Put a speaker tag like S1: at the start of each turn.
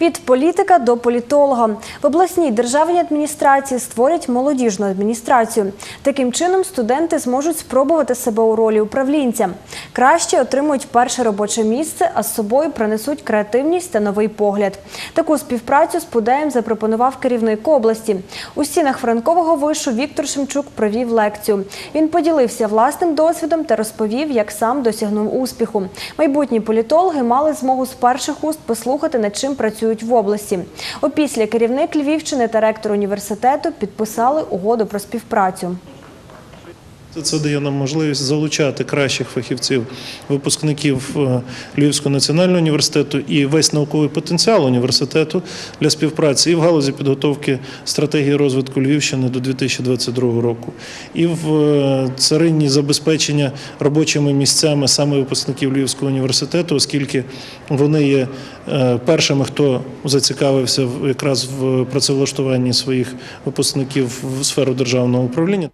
S1: Від політика до політолога в обласній державній адміністрації створять молодіжну адміністрацію. Таким чином студенти зможуть спробувати себе у ролі управлінця. Краще отримують перше робоче місце, а з собою принесуть креативність та новий погляд. Таку співпрацю з ПУДЕєм запропонував керівник області. У стінах Франкового вишу Віктор Шемчук провів лекцію. Він поділився власним досвідом та розповів, як сам досягнув успіху. Майбутні політологи мали змогу з перших уст послухати, над чим працюють в області. Опісля керівник Львівщини та ректор університету підписали угоду про співпрацю.
S2: Це дає нам можливість залучати кращих фахівців, випускників е, Львівського національного університету і весь науковий потенціал університету для співпраці і в галузі підготовки стратегії розвитку Львівщини до 2022 року, і в е, царині забезпечення робочими місцями саме випускників Львівського університету, оскільки вони є е, першими, хто зацікавився якраз в працевлаштуванні своїх випускників в сферу державного управління.